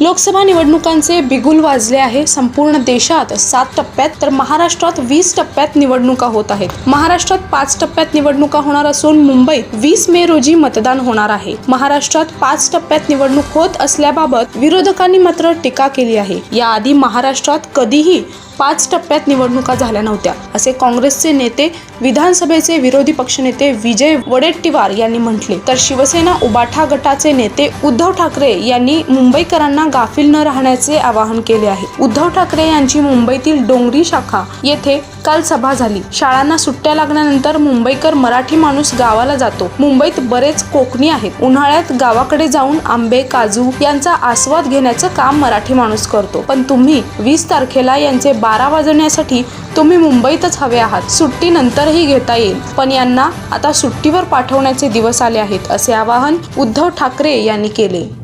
लोकसभा निवडणुकांचे बिगुल वाजले आहे. संपूर्ण देशात सात टप्प्यात तर महाराष्ट्रात वीस टप्प्यात निवडणुका होत आहेत. महाराष्ट्रात पाच टप्प्यात निवडणुका होणार असून मुंबईत वीस मे रोजी मतदान होणार आहे. महाराष्ट्रात पाच टप्प्यात निवडणूक होत असल्याबाबत विरोधकांनी मात्र टीका केली आहे. याआधी महाराष्ट्रात कधीही पाच टप्प्यात निवडणुका झाल्या नव्हत्या असे काँग्रेसचे नेते विधानसभेचे विरोधी पक्षनेते विजय वडेट्टीवार यांनी म्हटले. तर शिवसेना उबाठा गटाचे नेते उद्धव ठाकरे यांनी मुंबईकरांना गाफील न राहण्याचे आवाहन केले आहे. उद्धव ठाकरे यांची मुंबईतील डोंगरी शाखा येथे काल सभा झाली. शाळांना सुट्ट्या लागल्यानंतर मुंबईकर मराठी माणूस गावाला जातो. मुंबईत बरेच कोकणी आहेत. उन्हाळ्यात गावाकडे जाऊन आंबे काजू यांचा आस्वाद घेण्याचं काम मराठी माणूस करतो. पण तुम्ही वीस तारखेला यांचे बारा वाजवण्यासाठी तुम्ही मुंबईतच हवे आहात. सुट्टी नंतरही घेता येईल. पण यांना आता सुट्टीवर पाठवण्याचे दिवस आले आहेत असे आवाहन उद्धव ठाकरे यांनी केले.